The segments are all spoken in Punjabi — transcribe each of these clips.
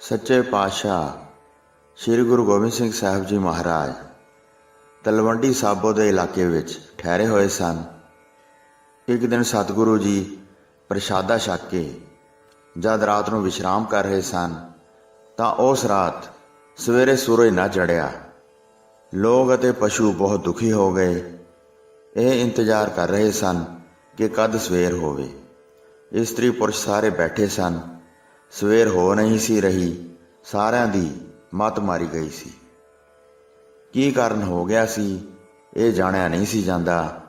ਸੱਚੇ ਪਾਤਸ਼ਾਹ ਸ੍ਰੀ ਗੁਰੂ ਗੋਬਿੰਦ ਸਿੰਘ ਸਾਹਿਬ ਜੀ ਮਹਾਰਾਜ ਤਲਵੰਡੀ ਸਾਬੋ ਦੇ ਇਲਾਕੇ ਵਿੱਚ ਠਹਿਰੇ ਹੋਏ ਸਨ। ਇੱਕ ਦਿਨ ਸਤਿਗੁਰੂ ਜੀ ਪ੍ਰਸ਼ਾਦਾ ਛਕ ਕੇ ਜਦ ਰਾਤ ਨੂੰ ਵਿਸ਼ਰਾਮ ਕਰ ਰਹੇ ਸਨ ਤਾਂ ਉਸ ਰਾਤ ਸਵੇਰੇ ਸੂਰਜ ਨਾ ਚੜਿਆ ਲੋਕ ਅਤੇ ਪਸ਼ੂ ਬਹੁਤ ਦੁਖੀ ਹੋ ਗਏ। ਇਹ ਇੰਤਜ਼ਾਰ ਕਰ ਰਹੇ ਸਨ ਕਿ ਕਦ ਸਵੇਰ ਹੋਵੇ। ਇਸਤਰੀ ਪੁਰਸ਼ ਸਾਰੇ ਬੈਠੇ ਸਨ। ਸਵੇਰ ਹੋ ਨਹੀਂ ਸੀ ਰਹੀ, ਸਾਰਿਆਂ ਦੀ ਮਤ ਮਾਰੀ ਗਈ ਸੀ। ਕੀ ਕਾਰਨ ਹੋ ਗਿਆ ਸੀ, ਇਹ ਜਾਣਿਆ ਨਹੀਂ ਸੀ ਜਾਂਦਾ।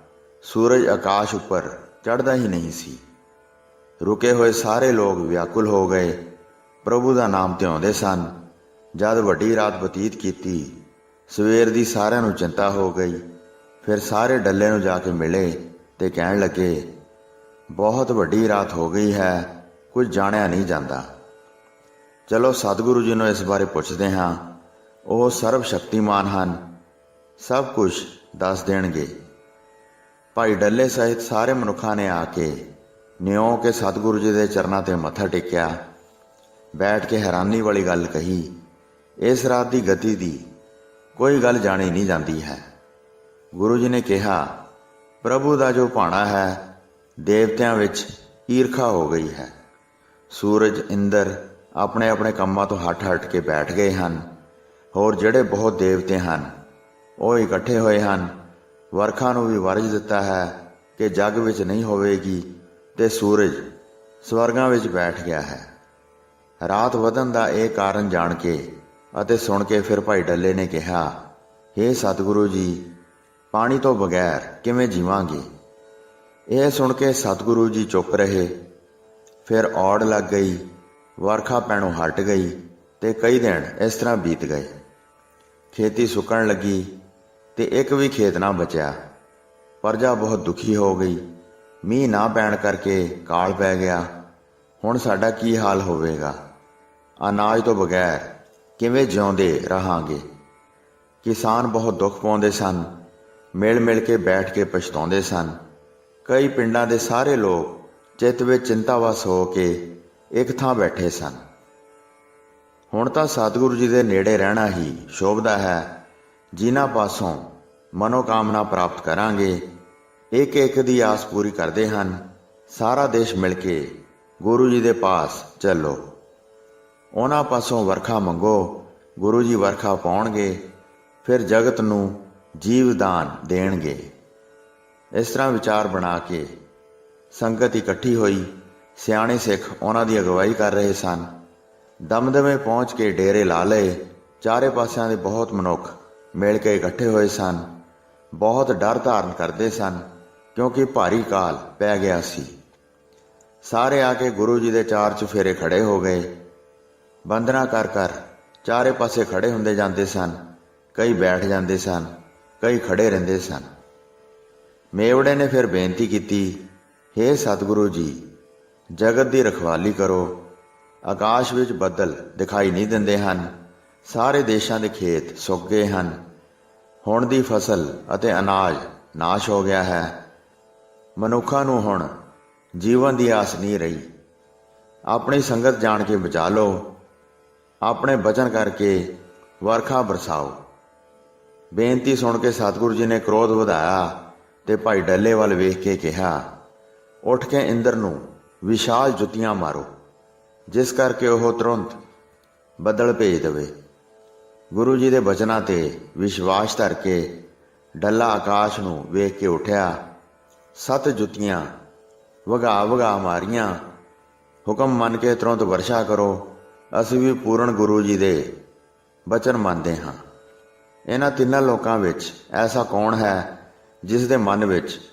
ਸੂਰਜ ਆਕਾਸ਼ ਉੱਪਰ ਚੜ੍ਹਦਾ ਹੀ ਨਹੀਂ ਸੀ। ਰੁਕੇ ਹੋਏ ਸਾਰੇ ਲੋਕ ਵਿਆਕੁਲ ਹੋ ਗਏ। ਪ੍ਰਭੂ ਦਾ ਨਾਮ ਧਿਆਉਂਦੇ ਸਨ। ਜਦ ਵੱਡੀ ਰਾਤ ਬਤੀਤ ਕੀਤੀ, ਸਵੇਰ ਦੀ ਸਾਰਿਆਂ ਨੂੰ ਚਿੰਤਾ ਹੋ ਗਈ। ਫਿਰ ਸਾਰੇ ਡੱਲੇ ਨੂੰ ਜਾ ਕੇ ਮਿਲੇ ਤੇ ਕਹਿਣ ਲੱਗੇ, ਬਹੁਤ ਵੱਡੀ ਰਾਤ ਹੋ ਗਈ ਹੈ। ਕੁਝ ਜਾਣਿਆ ਨਹੀਂ ਜਾਂਦਾ। ਚਲੋ ਸਤਿਗੁਰੂ ਜੀ ਨੂੰ ਇਸ ਬਾਰੇ ਪੁੱਛਦੇ ਹਾਂ। ਉਹ ਸਰਵ ਸ਼ਕਤੀਮਾਨ ਹਨ। ਸਭ ਕੁਝ ਦੱਸ ਦੇਣਗੇ। ਭਾਈ ਡੱਲੇ ਸਹਿਤ ਸਾਰੇ ਮਨੁੱਖਾਂ ਨੇ ਆ ਕੇ ਨਿਉ ਕੇ ਸਤਿਗੁਰੂ ਜੀ ਦੇ ਚਰਨਾਂ ਤੇ ਮੱਥਾ ਟੇਕਿਆ। ਬੈਠ ਕੇ ਹੈਰਾਨੀ ਵਾਲੀ ਗੱਲ ਕਹੀ। ਇਸ ਰਾਤ ਦੀ ਗਤੀ ਦੀ ਕੋਈ ਗੱਲ ਜਾਣੀ ਨਹੀਂ ਜਾਂਦੀ ਹੈ। ਗੁਰੂ ਜੀ ਨੇ ਕਿਹਾ, ਪ੍ਰਭੂ ਦਾ ਜੋ ਭਾਣਾ ਹੈ, ਦੇਵਤਿਆਂ ਵਿੱਚ ਈਰਖਾ ਹੋ ਗਈ ਹੈ। ਸੂਰਜ, ਇੰਦਰ ਆਪਣੇ ਆਪਣੇ ਕੰਮਾਂ ਤੋਂ ਹਟ ਹਟ ਕੇ ਬੈਠ ਗਏ ਹਨ। ਹੋਰ ਜਿਹੜੇ ਬਹੁਤ ਦੇਵਤੇ ਹਨ, ਉਹ ਇਕੱਠੇ ਹੋਏ ਹਨ। ਵਰਖਾ ਨੂੰ ਵੀ ਵਰਜ ਦਿੱਤਾ ਹੈ ਕਿ ਜੱਗ ਵਿੱਚ ਨਹੀਂ ਹੋਵੇਗੀ ਤੇ ਸੂਰਜ ਸਵਰਗਾਂ ਵਿੱਚ ਬੈਠ ਗਿਆ ਹੈ। ਰਾਤ ਵਧਣ ਦਾ ਇਹ ਕਾਰਨ ਜਾਣ ਕੇ ਅਤੇ ਸੁਣ ਕੇ ਫਿਰ ਭਾਈ ਡੱਲੇ ਨੇ ਕਿਹਾ हे ਸਤਿਗੁਰੂ ਜੀ, ਪਾਣੀ ਤੋਂ ਬਗੈਰ ਕਿਵੇਂ ਜੀਵਾਂਗੇ? ਇਹ ਸੁਣ ਕੇ ਸਤਿਗੁਰੂ ਜੀ ਚੁੱਪ ਰਹੇ ਫਿਰ ਔੜ ਲੱਗ ਗਈ, ਵਰਖਾ ਪੈਣੋਂ ਹਟ ਗਈ ਤੇ ਕਈ ਦਿਨ ਇਸ ਤਰ੍ਹਾਂ ਬੀਤ ਗਏ। ਖੇਤੀ ਸੁੱਕਣ ਲੱਗੀ ਤੇ ਇੱਕ ਵੀ ਖੇਤ ਨਾ ਬਚਿਆ। ਪਰਜਾ ਬਹੁਤ ਦੁਖੀ ਹੋ ਗਈ। ਮੀਂਹ ਨਾ ਪੈਣ ਕਰਕੇ ਕਾਲ ਪੈ ਗਿਆ। ਹੁਣ ਸਾਡਾ ਕੀ ਹਾਲ ਹੋਵੇਗਾ? ਅਨਾਜ ਤੋਂ ਬਗੈਰ ਕਿਵੇਂ ਜਿਉਂਦੇ ਰਹਾਂਗੇ? ਕਿਸਾਨ ਬਹੁਤ ਦੁੱਖ ਪਾਉਂਦੇ ਸਨ। ਮਿਲ ਮਿਲ ਕੇ ਬੈਠ ਕੇ ਪਛਤਾਉਂਦੇ ਸਨ। ਕਈ ਪਿੰਡਾਂ ਦੇ ਸਾਰੇ ਲੋਕ ਚਿੱਤ ਵਿੱਚ ਚਿੰਤਾਵਸ ਹੋ ਕੇ ਇੱਕ ਥਾਂ ਬੈਠੇ ਸਨ। ਹੁਣ ਤਾਂ ਸਤਿਗੁਰੂ ਜੀ ਦੇ ਨੇੜੇ ਰਹਿਣਾ ਹੀ ਸ਼ੋਭਦਾ ਹੈ। ਜਿਨ੍ਹਾਂ ਪਾਸੋਂ ਮਨੋਕਾਮਨਾ ਪ੍ਰਾਪਤ ਕਰਾਂਗੇ ਇੱਕ ਇੱਕ ਦੀ ਆਸ ਪੂਰੀ ਕਰਦੇ ਹਨ। ਸਾਰਾ ਦੇਸ਼ ਮਿਲ ਕੇ ਗੁਰੂ ਜੀ ਦੇ ਪਾਸ ਚੱਲੋ। ਉਹਨਾਂ ਪਾਸੋਂ ਵਰਖਾ ਮੰਗੋ, ਗੁਰੂ ਜੀ ਵਰਖਾ ਪਾਉਣਗੇ, ਫਿਰ ਜਗਤ ਨੂੰ ਜੀਵਦਾਨ ਦੇਣਗੇ। ਇਸ ਤਰ੍ਹਾਂ ਵਿਚਾਰ ਬਣਾ ਕੇ ਸੰਗਤ ਇਕੱਠੀ ਹੋਈ, ਸਿਆਣੇ ਸਿੱਖ ਉਹਨਾਂ ਦੀ ਅਗਵਾਈ ਕਰ ਰਹੇ ਸਨ। ਦਮਦਮੇ ਪਹੁੰਚ ਕੇ ਡੇਰੇ ਲਾ ਲਏ, ਚਾਰੇ ਪਾਸਿਆਂ ਦੇ ਬਹੁਤ ਮਨੁੱਖ ਮਿਲ ਕੇ ਇਕੱਠੇ ਹੋਏ ਸਨ। ਬਹੁਤ ਡਰ ਧਾਰਨ ਕਰਦੇ ਸਨ, ਕਿਉਂਕਿ ਭਾਰੀ ਕਾਲ ਪੈ ਗਿਆ ਸੀ। ਸਾਰੇ ਆ ਕੇ ਗੁਰੂ ਜੀ ਦੇ ਚਾਰ ਚੁਫੇਰੇ ਖੜੇ ਹੋ ਗਏ। ਬੰਦਨਾ ਕਰ ਕਰ ਚਾਰੇ ਪਾਸੇ ਖੜੇ ਹੁੰਦੇ ਜਾਂਦੇ ਸਨ, ਕਈ ਬੈਠ ਜਾਂਦੇ ਸਨ, ਕਈ ਖੜੇ ਰਹਿੰਦੇ ਸਨ। ਮੇਵੜੇ ਨੇ ਫਿਰ ਬੇਨਤੀ ਕੀਤੀ हे ਸਤਿਗੁਰੂ ਜੀ, ਜਗਤ ਦੀ ਰਖਵਾਲੀ ਕਰੋ। ਆਕਾਸ਼ ਵਿੱਚ ਬੱਦਲ ਦਿਖਾਈ ਨਹੀਂ ਦਿੰਦੇ ਹਨ, ਸਾਰੇ ਦੇਸ਼ਾਂ ਦੇ ਖੇਤ ਸੁੱਕ ਗਏ ਹਨ। ਹੁਣ ਦੀ ਫਸਲ ਅਤੇ ਅਨਾਜ ਨਾਸ਼ ਹੋ ਗਿਆ ਹੈ। ਮਨੁੱਖਾਂ ਨੂੰ ਹੁਣ ਜੀਵਨ ਦੀ ਆਸ ਨਹੀਂ ਰਹੀ। ਆਪਣੀ ਸੰਗਤ ਜਾਣ ਕੇ ਬਚਾ ਲਓ। ਆਪਣੇ ਬਚਨ ਕਰਕੇ ਵਰਖਾ ਬਰਸਾਓ। ਬੇਨਤੀ ਸੁਣ ਕੇ ਸਤਿਗੁਰੂ ਜੀ ਨੇ ਕ੍ਰੋਧ ਵਧਾਇਆ ਤੇ ਭਾਈ ਡੱਲੇ ਵੱਲ ਵੇਖ ਕੇ ਕਿਹਾ ਉੱਠ ਕੇ ਇੰਦਰ ਨੂੰ ਵਿਸ਼ਾਲ ਜੁੱਤੀਆਂ ਮਾਰੋ, ਜਿਸ ਕਰਕੇ ਉਹ ਤੁਰੰਤ ਬੱਦਲ ਭੇਜ ਦੇਵੇ। ਗੁਰੂ ਜੀ ਦੇ ਬਚਨਾਂ ਤੇ ਵਿਸ਼ਵਾਸ ਧਰ ਕੇ ਡੱਲਾ ਆਕਾਸ਼ ਨੂੰ ਵੇਖ ਕੇ ਉਠਿਆ। ਸੱਤ ਜੁੱਤੀਆਂ ਵਗਾ ਵਗਾ ਮਾਰੀਆਂ। ਹੁਕਮ ਮੰਨ ਕੇ ਤੁਰੰਤ ਵਰਸ਼ਾ ਕਰੋ। ਅਸੀਂ ਵੀ ਪੂਰਨ ਗੁਰੂ ਜੀ ਦੇ ਬਚਨ ਮੰਨਦੇ ਹਾਂ। ਇਹਨਾਂ ਤਿੰਨਾਂ ਲੋਕਾਂ ਵਿੱਚ ਐਸਾ ਕੌਣ ਹੈ ਜਿਸ ਦੇ ਮਨ ਵਿੱਚ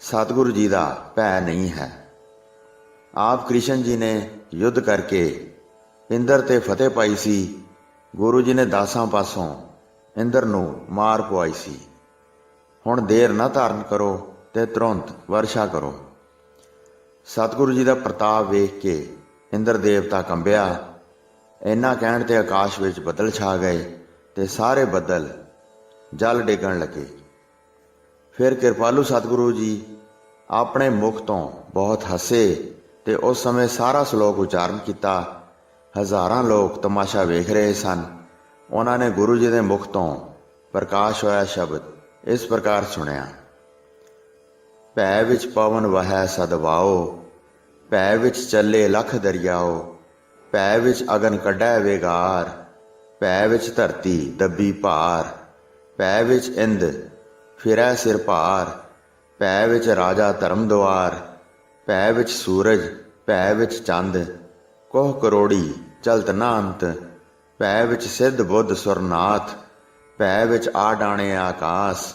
ਸਤਿਗੁਰੂ ਜੀ ਦਾ ਭੈ ਨਹੀਂ ਹੈ। ਆਪ ਕ੍ਰਿਸ਼ਨ ਜੀ ਨੇ ਯੁੱਧ ਕਰਕੇ ਇੰਦਰ ਤੇ ਫਤਿਹ ਪਾਈ ਸੀ। ਗੁਰੂ ਜੀ ਨੇ ਦਾਸਾਂ ਪਾਸੋਂ ਇੰਦਰ ਨੂੰ ਮਾਰ ਪਵਾਈ ਸੀ। ਹੁਣ ਦੇਰ ਨਾ ਧਾਰਨ ਕਰੋ ਤੇ ਤੁਰੰਤ ਵਰਸ਼ਾ ਕਰੋ। ਸਤਿਗੁਰੂ ਜੀ ਦਾ ਪ੍ਰਤਾਪ ਵੇਖ ਕੇ ਇੰਦਰ ਦੇਵਤਾ ਕੰਬਿਆ। ਇੰਨਾ ਕਹਿਣ ਤੇ ਆਕਾਸ਼ ਵਿੱਚ ਬੱਦਲ ਛਾ ਗਏ ਤੇ ਸਾਰੇ ਬੱਦਲ ਜਲ ਡੇਗਣ ਲੱਗੇ। ਫਿਰ ਕਿਰਪਾਲੂ ਸਤਿਗੁਰੂ ਜੀ ਆਪਣੇ ਮੁਖ ਤੋਂ ਬਹੁਤ ਹੱਸੇ ਤੇ ਉਸ ਸਮੇਂ ਸਾਰਾ ਸ਼ਲੋਕ ਉਚਾਰਨ ਕੀਤਾ। ਹਜ਼ਾਰਾਂ ਲੋਕ ਤਮਾਸ਼ਾ ਵੇਖ ਰਹੇ ਸਨ। ਉਹਨਾਂ ਨੇ ਗੁਰੂ ਜੀ ਦੇ ਮੁਖ ਤੋਂ ਪ੍ਰਕਾਸ਼ ਹੋਇਆ ਸ਼ਬਦ ਇਸ ਪ੍ਰਕਾਰ ਸੁਣਿਆ। ਭੈ ਵਿੱਚ ਪਵਨ ਵਹੈ ਸਦਵਾਓ ਭੈ ਵਿੱਚ ਚੱਲੇ ਲਖ ਦਰਿਆਓ, ਭੈ ਵਿੱਚ ਅਗਨ ਕੱਢੈ ਵੇਗਾਰ, ਭੈ ਵਿੱਚ ਧਰਤੀ ਦੱਬੀ ਭਾਰ, ਭੈ ਵਿੱਚ ਇੰਦ ਫਿਰੈ ਸਿਰ ਭਾਰ, ਭੈ ਵਿੱਚ ਰਾਜਾ ਧਰਮ ਦੁਆਰ ਭੈ ਵਿੱਚ ਸੂਰਜ, ਭੈ ਵਿੱਚ ਚੰਦ, ਕੋਹ ਕਰੋੜੀ ਚਲਤ ਨਾ ਅੰਤ ਭੈ ਵਿੱਚ ਸਿੱਧ ਬੁੱਧ ਸੁਰਨਾਥ, ਭੈ ਵਿੱਚ ਆ ਡਾਣੇ ਆਕਾਸ,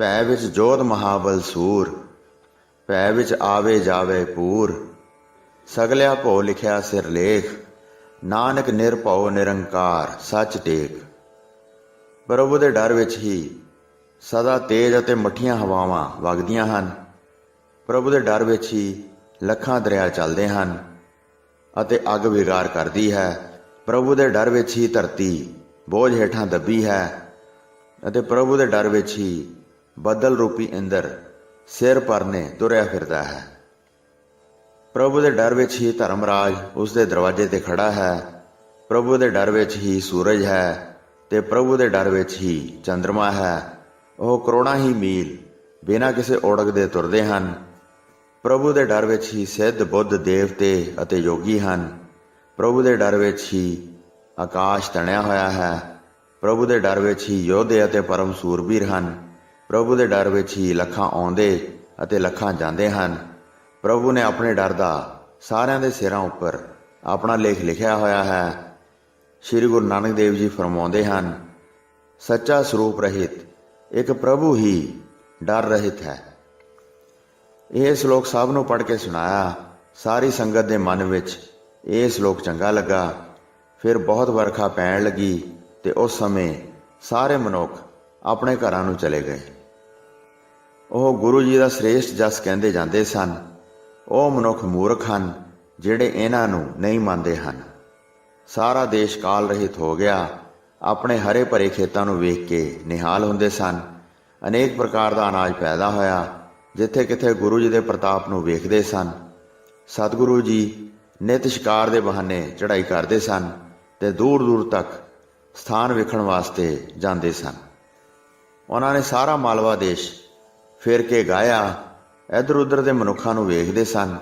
ਭੈ ਵਿੱਚ ਜੋਤ ਮਹਾਬਲ ਸੂਰ, ਭੈ ਵਿੱਚ ਆਵੇ ਜਾਵੇ ਪੂਰ। ਸਗਲਿਆ ਭੋ ਲਿਖਿਆ ਸਿਰ ਲੇਖ, ਨਾਨਕ ਨਿਰਭਉ ਨਿਰੰਕਾਰ ਸੱਚ ਟੇਕ। ਪ੍ਰਭੂ ਦੇ ਡਰ ਵਿੱਚ ਹੀ ਸਦਾ ਤੇਜ ਅਤੇ ਮੱਠੀਆਂ ਹਵਾਵਾਂ ਵਗਦੀਆਂ ਹਨ। ਪ੍ਰਭੂ ਦੇ ਡਰ ਵਿੱਚ ਹੀ ਲੱਖਾਂ ਦਰਿਆ ਚੱਲਦੇ ਹਨ ਅਤੇ ਅੱਗ ਵਿਗਾਰ ਕਰਦੀ ਹੈ। ਪ੍ਰਭੂ ਦੇ ਡਰ ਵਿੱਚ ਹੀ ਧਰਤੀ ਬੋਝ ਹੇਠਾਂ ਦੱਬੀ ਹੈ ਅਤੇ ਪ੍ਰਭੂ ਦੇ ਡਰ ਵਿੱਚ ਹੀ ਬੱਦਲ ਰੂਪੀ ਇੰਦਰ ਸਿਰ ਪਰਨੇ ਤੁਰਿਆ ਫਿਰਦਾ ਹੈ। ਪ੍ਰਭੂ ਦੇ ਡਰ ਵਿੱਚ ਹੀ ਧਰਮਰਾਜ ਉਸ ਦੇ ਦਰਵਾਜ਼ੇ ਤੇ ਖੜਾ ਹੈ। ਪ੍ਰਭੂ ਦੇ ਡਰ ਵਿੱਚ ਹੀ ਸੂਰਜ ਹੈ ਤੇ ਪ੍ਰਭੂ ਦੇ ਡਰ ਵਿੱਚ ਹੀ ਚੰ드ਰਮਾ ਹੈ। ਉਹ ਕਰੋੜਾਂ ਹੀ ਮੀਲ ਬਿਨਾਂ ਕਿਸੇ ਓੜਕ ਦੇ ਤੁਰਦੇ ਹਨ। ਪ੍ਰਭੂ ਦੇ ਡਰ ਵਿੱਚ ਹੀ ਸਿੱਧ ਬੁੱਧ ਦੇਵਤੇ ਅਤੇ ਯੋਗੀ ਹਨ। ਪ੍ਰਭੂ ਦੇ ਡਰ ਵਿੱਚ ਹੀ ਆਕਾਸ਼ ਤਣਿਆ ਹੋਇਆ ਹੈ। ਪ੍ਰਭੂ ਦੇ ਡਰ ਵਿੱਚ ਹੀ ਯੋਧੇ ਅਤੇ ਪਰਮ ਸੂਰਬੀਰ ਹਨ। ਪ੍ਰਭੂ ਦੇ ਡਰ ਵਿੱਚ ਹੀ ਲੱਖਾਂ ਆਉਂਦੇ ਅਤੇ ਲੱਖਾਂ ਜਾਂਦੇ ਹਨ। ਪ੍ਰਭੂ ਨੇ ਆਪਣੇ ਡਰ ਦਾ ਸਾਰਿਆਂ ਦੇ ਸਿਰਾਂ ਉੱਪਰ ਆਪਣਾ ਲੇਖ ਲਿਖਿਆ ਹੋਇਆ ਹੈ। ਸ੍ਰੀ ਗੁਰੂ ਨਾਨਕ ਦੇਵ ਜੀ ਫਰਮਾਉਂਦੇ ਹਨ, ਸੱਚਾ ਸਰੂਪ ਰਹਿਤ ਇੱਕ ਪ੍ਰਭੂ ਹੀ ਡਰ ਰਹਿਤ ਹੈ। ਇਹ ਸ਼ਲੋਕ ਸਭ ਨੂੰ ਪੜ੍ਹ ਕੇ ਸੁਣਾਇਆ। ਸਾਰੀ ਸੰਗਤ ਦੇ ਮਨ ਵਿੱਚ ਇਹ ਸ਼ਲੋਕ ਚੰਗਾ ਲੱਗਾ। ਫਿਰ ਬਹੁਤ ਵਰਖਾ ਪੈਣ ਲੱਗੀ ਤੇ ਉਸ ਸਮੇਂ ਸਾਰੇ ਮਨੁੱਖ ਆਪਣੇ ਘਰਾਂ ਨੂੰ ਚਲੇ ਗਏ। ਉਹ ਗੁਰੂ ਜੀ ਦਾ ਸ੍ਰੇਸ਼ਟ ਜਸ ਕਹਿੰਦੇ ਜਾਂਦੇ ਸਨ। ਉਹ ਮਨੁੱਖ ਮੂਰਖ ਹਨ ਜਿਹੜੇ ਇਹਨਾਂ ਨੂੰ ਨਹੀਂ ਮੰਨਦੇ ਹਨ। ਸਾਰਾ ਦੇਸ਼ ਕਾਲ ਰਹਿਤ ਹੋ ਗਿਆ। ਆਪਣੇ ਹਰੇ ਭਰੇ ਖੇਤਾਂ ਨੂੰ ਵੇਖ ਕੇ ਨਿਹਾਲ ਹੁੰਦੇ ਸਨ। ਅਨੇਕ ਪ੍ਰਕਾਰ ਦਾ ਅਨਾਜ ਪੈਦਾ ਹੋਇਆ, ਜਿੱਥੇ ਕਿਥੇ ਗੁਰੂ ਜੀ ਦੇ ਪ੍ਰਤਾਪ ਨੂੰ ਵੇਖਦੇ ਸਨ। ਸਤਿਗੁਰੂ ਜੀ ਨਿਤ ਸ਼ਿਕਾਰ ਦੇ ਬਹਾਨੇ ਚੜ੍ਹਾਈ ਕਰਦੇ ਸਨ ਤੇ ਦੂਰ ਦੂਰ ਤੱਕ ਸਥਾਨ ਵੇਖਣ ਵਾਸਤੇ ਜਾਂਦੇ ਸਨ। ਉਹਨਾਂ ਨੇ ਸਾਰਾ ਮਾਲਵਾ ਦੇਸ਼ ਫਿਰ ਕੇ ਗਾਇਆ ਇਧਰ ਉਧਰ ਦੇ ਮਨੁੱਖਾਂ ਨੂੰ ਵੇਖਦੇ ਸਨ।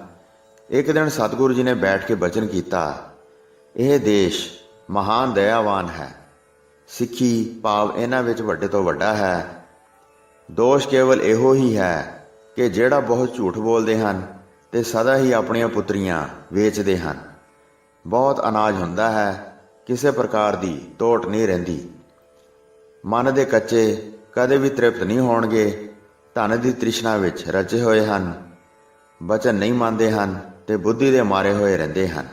ਇੱਕ ਦਿਨ ਸਤਿਗੁਰੂ ਜੀ ਨੇ ਬੈਠ ਕੇ ਬਚਨ ਕੀਤਾ, ਇਹ ਦੇਸ਼ ਮਹਾਨ ਦਇਆਵਾਨ ਹੈ। ਸਿੱਖੀ ਭਾਵ ਇਹਨਾਂ ਵਿੱਚ ਵੱਡੇ ਤੋਂ ਵੱਡਾ ਹੈ। ਦੋਸ਼ ਕੇਵਲ ਇਹੋ ਹੀ ਹੈ ਕਿ ਜਿਹੜਾ ਬਹੁਤ ਝੂਠ ਬੋਲਦੇ ਹਨ ਤੇ ਸਦਾ ਹੀ ਆਪਣੀਆਂ ਪੁੱਤਰੀਆਂ ਵੇਚਦੇ ਹਨ। ਬਹੁਤ ਅਨਾਜ ਹੁੰਦਾ ਹੈ, ਕਿਸੇ ਪ੍ਰਕਾਰ ਦੀ ਤੋਟ ਨਹੀਂ ਰਹਿੰਦੀ। ਮਨ ਦੇ ਕੱਚੇ ਕਦੇ ਵੀ ਤ੍ਰਿਪਤ ਨਹੀਂ ਹੋਣਗੇ, ਧਨ ਦੀ ਤ੍ਰਿਸ਼ਨਾ ਵਿੱਚ ਰਚੇ ਹੋਏ ਹਨ। ਬਚਨ ਨਹੀਂ ਮੰਨਦੇ ਹਨ ਤੇ ਬੁੱਧੀ ਦੇ ਮਾਰੇ ਹੋਏ ਰਹਿੰਦੇ ਹਨ।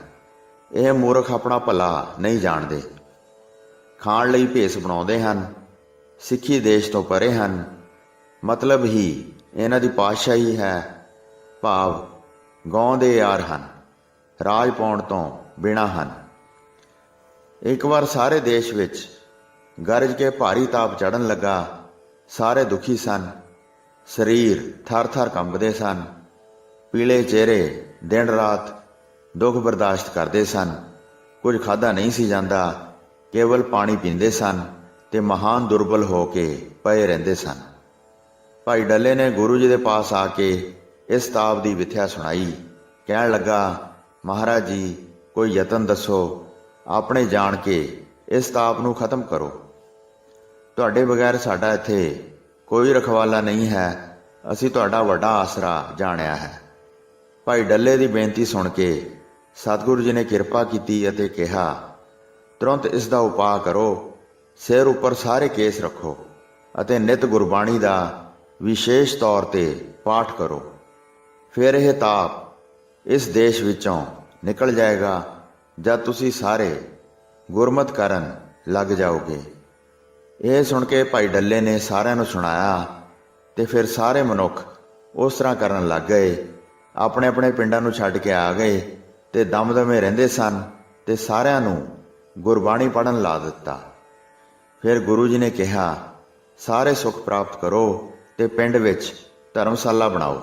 ਇਹ ਮੂਰਖ ਆਪਣਾ ਭਲਾ ਨਹੀਂ ਜਾਣਦੇ। ਖਾਣ ਲਈ ਭੇਸ ਬਣਾਉਂਦੇ ਹਨ, ਸਿੱਖੀ ਦੇਸ਼ ਤੋਂ ਪਰੇ ਹਨ। ਮਤਲਬ ਹੀ ਇਹਨਾਂ ਦੀ ਪਾਤਸ਼ਾਹੀ ਹੈ। ਭਾਵ ਗਾਉਂ ਦੇ ਯਾਰ ਹਨ, ਰਾਜ ਪਾਉਣ ਤੋਂ ਬਿਨਾ ਹਨ। ਇੱਕ ਵਾਰ ਸਾਰੇ ਦੇਸ਼ ਵਿੱਚ ਗਰਜ ਕੇ ਭਾਰੀ ਤਾਪ ਚੜਨ ਲੱਗਾ, ਸਾਰੇ ਦੁਖੀ ਸਨ। ਸਰੀਰ ਥਰ-ਥਰ ਕੰਬਦੇ ਸਨ। ਪੀਲੇ ਚਿਹਰੇ ਦਿਨ ਰਾਤ ਦੁੱਖ ਬਰਦਾਸ਼ਤ ਕਰਦੇ ਸਨ। ਕੁਝ ਖਾਦਾ ਨਹੀਂ ਸੀ ਜਾਂਦਾ। ਕੇਵਲ ਪਾਣੀ ਪੀਂਦੇ ਸਨ ਤੇ ਮਹਾਨ ਦੁਰਬਲ ਹੋ ਕੇ ਪਏ ਰਹਿੰਦੇ ਸਨ। ਭਾਈ ਡੱਲੇ ਨੇ ਗੁਰੂ ਜੀ ਦੇ ਪਾਸ ਆ ਕੇ ਇਸ ਤਾਪ ਦੀ ਵਿਥਿਆ ਸੁਣਾਈ। ਕਹਿਣ ਲੱਗਾ, ਮਹਾਰਾਜ ਜੀ, ਕੋਈ ਯਤਨ ਦੱਸੋ, ਆਪਣੇ ਜਾਣ ਕੇ ਇਸ ਤਾਪ ਨੂੰ ਖਤਮ ਕਰੋ। ਤੁਹਾਡੇ ਬਗੈਰ ਸਾਡਾ ਇੱਥੇ ਕੋਈ ਰਖਵਾਲਾ ਨਹੀਂ ਹੈ। ਅਸੀਂ ਤੁਹਾਡਾ ਵੱਡਾ ਆਸਰਾ ਜਾਣਿਆ ਹੈ। ਭਾਈ ਡੱਲੇ ਦੀ ਬੇਨਤੀ ਸੁਣ ਕੇ ਸਤਿਗੁਰੂ ਜੀ ਨੇ ਕਿਰਪਾ ਕੀਤੀ ਅਤੇ ਕਿਹਾ ਤੁਰੰਤ ਇਸ ਦਾ ਉਪਾਅ ਕਰੋ। ਸਿਰ ਉੱਪਰ ਸਾਰੇ ਕੇਸ ਰੱਖੋ ਅਤੇ ਨਿਤ ਗੁਰਬਾਣੀ ਦਾ ਵਿਸ਼ੇਸ਼ ਤੌਰ ਤੇ ਪਾਠ ਕਰੋ। ਫਿਰ ਇਹ ਤਾਪ ਇਸ ਦੇਸ਼ ਵਿੱਚੋਂ ਨਿਕਲ ਜਾਏਗਾ ਜਦ ਤੁਸੀਂ ਸਾਰੇ ਗੁਰਮਤ ਕਰਨ ਲੱਗ ਜਾਓਗੇ। ਇਹ ਸੁਣ ਕੇ ਭਾਈ ਡੱਲੇ ਨੇ ਸਾਰਿਆਂ ਨੂੰ ਸੁਣਾਇਆ ਤੇ ਫਿਰ ਸਾਰੇ ਮਨੁੱਖ ਉਸ ਤਰ੍ਹਾਂ ਕਰਨ ਲੱਗ ਗਏ। ਆਪਣੇ ਆਪਣੇ ਪਿੰਡਾਂ ਨੂੰ ਛੱਡ ਕੇ ਆ ਗਏ ਤੇ ਦਮਦਮੇ ਰਹਿੰਦੇ ਸਨ ਤੇ ਸਾਰਿਆਂ ਨੂੰ ਗੁਰਬਾਣੀ ਪੜਨ ਲਾ ਦਿੱਤਾ। ਫਿਰ ਗੁਰੂ ਜੀ ਨੇ ਕਿਹਾ, ਸਾਰੇ ਸੁੱਖ ਪ੍ਰਾਪਤ ਕਰੋ ਤੇ ਪਿੰਡ ਵਿੱਚ ਧਰਮਸ਼ਾਲਾ ਬਣਾਓ।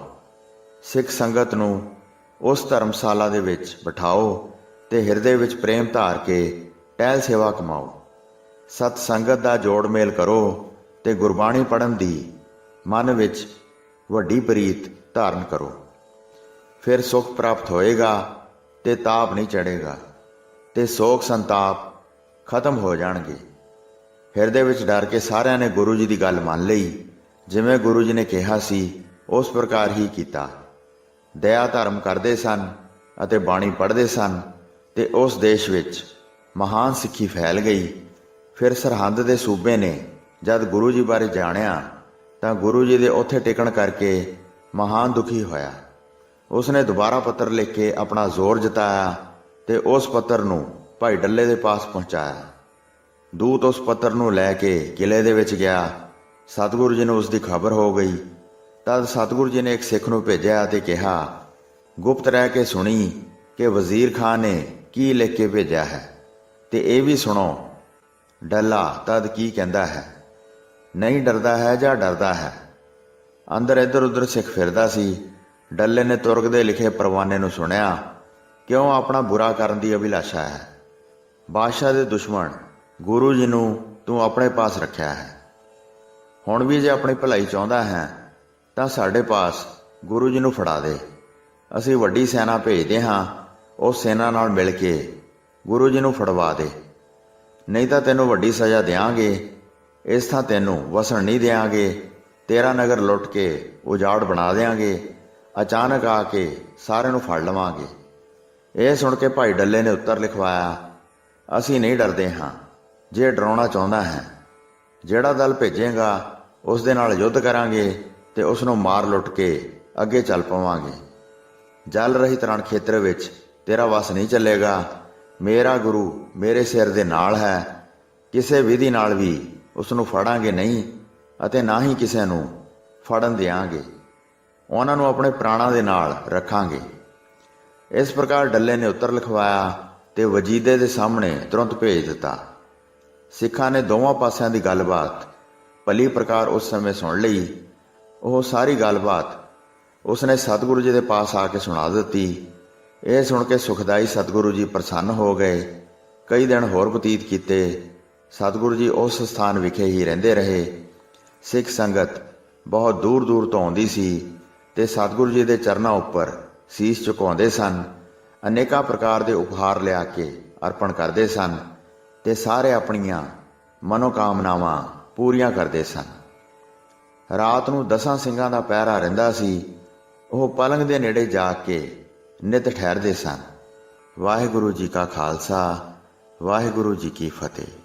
ਸਿੱਖ ਸੰਗਤ ਨੂੰ ਉਸ ਧਰਮਸ਼ਾਲਾ ਦੇ ਵਿੱਚ ਬਿਠਾਓ ਤੇ ਹਿਰਦੇ ਵਿੱਚ ਪ੍ਰੇਮ ਧਾਰ ਕੇ ਟਹਿਲ ਸੇਵਾ ਕਮਾਓ। ਸਤ ਸੰਗਤ ਦਾ ਜੋੜ ਮੇਲ ਕਰੋ ਤੇ ਗੁਰਬਾਣੀ ਪੜਨ ਦੀ ਮਨ ਵਿੱਚ ਵੱਡੀ ਪ੍ਰੀਤ ਧਾਰਨ ਕਰੋ। ਫਿਰ ਸੁਖ ਪ੍ਰਾਪਤ ਹੋਏਗਾ ਤੇ ਤਾਪ ਨਹੀਂ ਚੜੇਗਾ ਤੇ ਸੋਖ ਸੰਤਾਪ ਖਤਮ ਹੋ ਜਾਣਗੇ। ਹਿਰਦੇ ਵਿੱਚ ਡਰ ਕੇ ਸਾਰਿਆਂ ਨੇ ਗੁਰੂ ਜੀ ਦੀ ਗੱਲ ਮੰਨ ਲਈ। ਜਿਵੇਂ ਗੁਰੂ ਜੀ ਨੇ ਕਿਹਾ ਸੀ, ਉਸ ਪ੍ਰਕਾਰ ਹੀ ਕੀਤਾ। ਦਇਆ ਧਰਮ ਕਰਦੇ ਸਨ ਅਤੇ ਬਾਣੀ ਪੜ੍ਹਦੇ ਸਨ ਤੇ ਉਸ ਦੇਸ਼ ਵਿੱਚ ਮਹਾਨ ਸਿੱਖੀ ਫੈਲ ਗਈ। ਫਿਰ ਸਰਹੰਦ ਦੇ ਸੂਬੇ ਨੇ ਜਦ ਗੁਰੂ ਜੀ ਬਾਰੇ ਜਾਣਿਆ, ਤਾਂ ਗੁਰੂ ਜੀ ਦੇ ਉੱਥੇ ਟਿਕਣ ਕਰਕੇ ਮਹਾਨ ਦੁਖੀ ਹੋਇਆ। ਉਸਨੇ ਦੁਬਾਰਾ ਪੱਤਰ ਲਿਖ ਕੇ ਆਪਣਾ ਜ਼ੋਰ ਜਤਾਇਆ ਤੇ ਉਸ ਪੱਤਰ ਨੂੰ ਭਾਈ ਡੱਲੇ ਦੇ ਪਾਸ ਪਹੁੰਚਾਇਆ। ਦੂਤ ਉਸ ਪੱਤਰ ਨੂੰ ਲੈ ਕੇ ਕਿਲੇ ਦੇ ਵਿੱਚ ਗਿਆ। ਸਤਿਗੁਰੂ ਜੀ ਨੂੰ ਉਸ ਦੀ ਖਬਰ ਹੋ ਗਈ। ਤਦ ਸਤਿਗੁਰੂ ਜੀ ਨੇ ਇੱਕ ਸਿੱਖ ਨੂੰ ਭੇਜਿਆ ਤੇ ਕਿਹਾ, ਗੁਪਤ ਰਹਿ ਕੇ ਸੁਣੀ ਕਿ ਵਜ਼ੀਰ ਖਾਨ ਨੇ ਕੀ ਲਿਖ ਕੇ ਭੇਜਿਆ ਹੈ। ਤੇ ਇਹ ਵੀ ਸੁਣੋ, ਡੱਲਾ ਤਦ ਕੀ ਕਹਿੰਦਾ ਹੈ? ਨਹੀਂ ਡਰਦਾ ਹੈ ਜਾਂ ਡਰਦਾ ਹੈ? ਅੰਦਰ ਇੱਧਰ ਉੱਧਰ ਸਿੱਖ ਫਿਰਦਾ ਸੀ। ਡੱਲੇ ਨੇ ਤੁਰਕ ਦੇ ਲਿਖੇ ਪਰਵਾਨੇ ਨੂੰ ਸੁਣਿਆ। ਕਿਉਂ ਆਪਣਾ ਬੁਰਾ ਕਰਨ ਦੀ ਅਭਿਲਾਸ਼ਾ ਹੈ? ਬਾਦਸ਼ਾਹ ਦੇ ਦੁਸ਼ਮਣ, ਗੁਰੂ ਜੀ ਨੂੰ ਤੂੰ ਆਪਣੇ ਪਾਸ ਰੱਖਿਆ ਹੈ। ਹੁਣ ਵੀ ਜੇ ਆਪਣੀ ਭਲਾਈ ਚਾਹੁੰਦਾ ਹੈ, ਤਾਂ ਸਾਡੇ ਪਾਸ ਗੁਰੂ ਜੀ ਨੂੰ ਫੜਾ ਦੇ। ਅਸੀਂ ਵੱਡੀ ਸੈਨਾ ਭੇਜਦੇ ਹਾਂ, ਉਹ ਸੈਨਾ ਨਾਲ ਮਿਲ ਕੇ ਗੁਰੂ ਜੀ ਨੂੰ ਫੜਵਾ ਦੇ। ਨਹੀਂ ਤਾਂ ਤੈਨੂੰ ਵੱਡੀ ਸਜ਼ਾ ਦੇਾਂਗੇ ਇਸ ਥਾਂ ਤੈਨੂੰ ਵਸਣ ਨਹੀਂ ਦੇਾਂਗੇ ਤੇਰਾ ਨਗਰ ਲੁੱਟ ਕੇ ਉਜਾੜ ਬਣਾ ਦੇਾਂਗੇ ਅਚਾਨਕ ਆ ਕੇ ਸਾਰਿਆਂ ਨੂੰ ਫੜ ਲਵਾਂਗੇ। ਇਹ ਸੁਣ ਕੇ ਭਾਈ ਡੱਲੇ ਨੇ ਉੱਤਰ ਲਿਖਵਾਇਆ, ਅਸੀਂ ਨਹੀਂ ਡਰਦੇ ਹਾਂ। ਜੇ ਡਰਾਉਣਾ ਚਾਹੁੰਦਾ ਹੈ, ਜਿਹੜਾ ਦਲ ਭੇਜੇਗਾ, ਉਸ ਦੇ ਨਾਲ ਯੁੱਧ ਕਰਾਂਗੇ ਤੇ ਉਸ ਨੂੰ ਮਾਰ ਲੁੱਟ ਕੇ ਅੱਗੇ ਚੱਲ ਪਵਾਂਗੇ। ਜਲ ਰਹੀ ਰਣ ਖੇਤਰ ਵਿੱਚ ਤੇਰਾ ਵਸ ਨਹੀਂ ਚੱਲੇਗਾ। ਮੇਰਾ ਗੁਰੂ ਮੇਰੇ ਸਿਰ ਦੇ ਨਾਲ ਹੈ। ਕਿਸੇ ਵਿਧੀ ਨਾਲ ਵੀ ਉਸ ਨੂੰ ਫੜਾਂਗੇ ਨਹੀਂ ਅਤੇ ਨਾ ਹੀ ਕਿਸੇ ਨੂੰ ਫੜਨ ਦੇਾਂਗੇ ਉਹਨਾਂ ਨੂੰ ਆਪਣੇ ਪ੍ਰਾਣਾਂ ਦੇ ਨਾਲ ਰੱਖਾਂਗੇ। ਇਸ ਪ੍ਰਕਾਰ ਡੱਲੇ ਨੇ ਉੱਤਰ ਲਿਖਵਾਇਆ ਤੇ ਵਜੀਦੇ ਦੇ ਸਾਹਮਣੇ ਤੁਰੰਤ ਭੇਜ ਦਿੱਤਾ। ਸਿੱਖਾਂ ਨੇ ਦੋਵਾਂ ਪਾਸਿਆਂ ਦੀ ਗੱਲਬਾਤ ਭਲੀ ਪ੍ਰਕਾਰ ਉਸ ਸਮੇਂ ਸੁਣ ਲਈ। ਉਹ ਸਾਰੀ ਗੱਲਬਾਤ ਉਸਨੇ ਸਤਿਗੁਰੂ ਜੀ ਦੇ ਪਾਸ ਆ ਕੇ ਸੁਣਾ ਦਿੱਤੀ। ਇਹ ਸੁਣ ਕੇ ਸੁਖਦਾਈ ਸਤਿਗੁਰੂ ਜੀ ਪ੍ਰਸੰਨ ਹੋ ਗਏ। ਕਈ ਦਿਨ ਹੋਰ ਬਤੀਤ ਕੀਤੇ। ਸਤਿਗੁਰੂ ਜੀ ਉਸ ਸਥਾਨ ਵਿਖੇ ਹੀ ਰਹਿੰਦੇ ਰਹੇ। ਸਿੱਖ ਸੰਗਤ ਬਹੁਤ ਦੂਰ ਦੂਰ ਤੋਂ ਆਉਂਦੀ ਸੀ ਤੇ ਸਤਿਗੁਰੂ ਜੀ ਦੇ ਚਰਨਾਂ ਉੱਪਰ ਸੀਸ ਝੁਕਾਉਂਦੇ ਸਨ, ਅਨੇਕਾਂ ਪ੍ਰਕਾਰ ਦੇ ਉਪਹਾਰ ਲਿਆ ਕੇ ਅਰਪਣ ਕਰਦੇ ਸਨ ਤੇ ਸਾਰੇ ਆਪਣੀਆਂ ਮਨੋਕਾਮਨਾਵਾਂ ਪੂਰੀਆਂ ਕਰਦੇ ਸਨ। ਰਾਤ ਨੂੰ ਦਸਾਂ ਸਿੰਘਾਂ ਦਾ ਪਹਿਰਾ ਰਹਿੰਦਾ ਸੀ, ਉਹ ਪਲੰਗ ਦੇ ਨੇੜੇ ਜਾ ਕੇ ਨਿਤ ਠਹਿਰਦੇ ਸਨ। ਵਾਹਿਗੁਰੂ ਜੀ ਕਾ ਖਾਲਸਾ, ਵਾਹਿਗੁਰੂ ਜੀ ਕੀ ਫਤਿਹ।